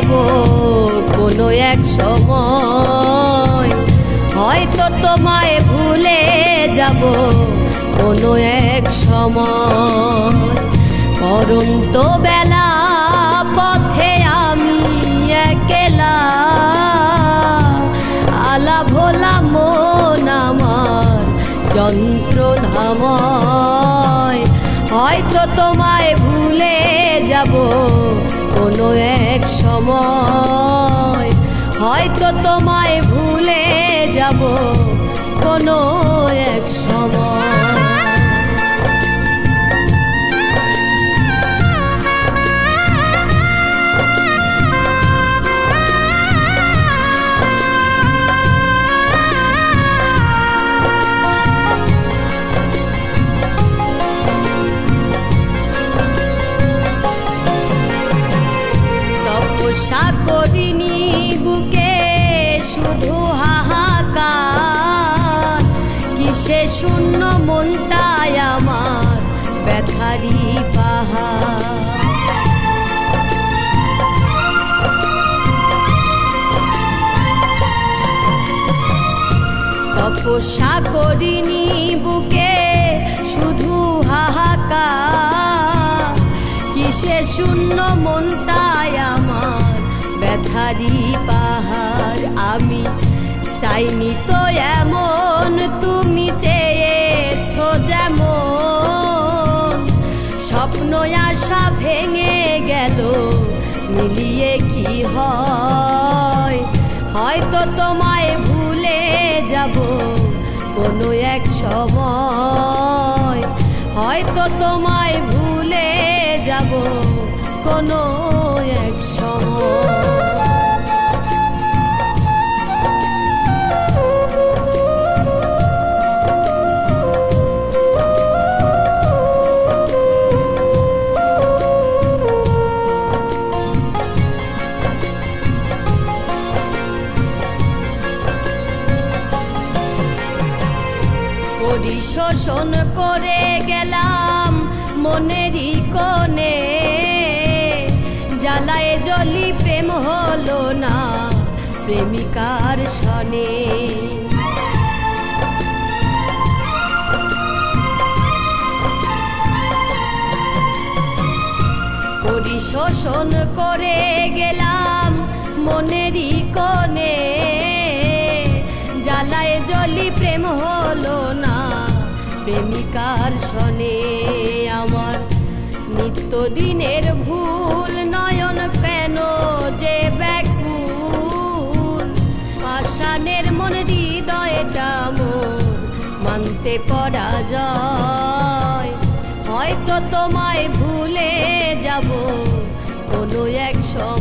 যাব কোনো এক সময়। হয়তো তোমায় ভুলে যাব কোনো এক সময়। পরন্ত বেলা পথে আমি একেলা। আলা ভোলা মন আমার যন্ত্রণাময় হয়তো তোমায় ভুলে যাব কোনো এক সময় হয়তো তোমায় ভুলে যাব কোনো এক সময়। তপস্যা করিনি বুকে শুধু হাহাকার। কিসে শূন্য মনটায় আমার ব্যথারি পাহাড়। তপস্যা করিনি বুকে শুধু হাহাকার। কিসে শূন্য আমার ব্যথারি পাহাড়, আমি চাইনি তো এমন, তুমি চেয়েছ যেমন। স্বপ্ন আশা ভেঙে গেল, মিলিয়ে কি হয়? হয়তো তোমায় ভুলে যাব কোনো এক সময়। হয়তো তোমায় ভুলে যাব কোনো পরিশোষণ করে গেলাম মনেরই কোণে। জ্বালায় জলি প্রেম হলো না প্রেমিকার সনে। পরিশোষণ করে গেলাম মনেরই কোণে। জ্বালায় জলি প্রেম হলো না প্রেমিকার সনে আমার। নিত্যদিনের ভুল নয়ন কেন যে ব্যাকুল? পাষাণের মন হৃদয়টা মানতে পড়া যায় হয়তো তোমায় ভুলে যাব কোনো এক সময়।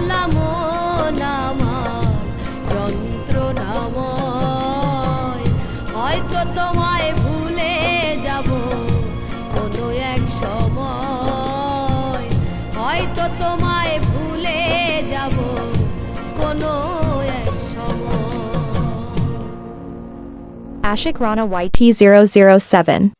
ভোলা মন আমার যন্ত্রণাময় হয়তো তোমায় ভুলে যাব কোনো এক সময়। হয়তো তোমায় ভুলে যাব কোনো Ashik Rana YT007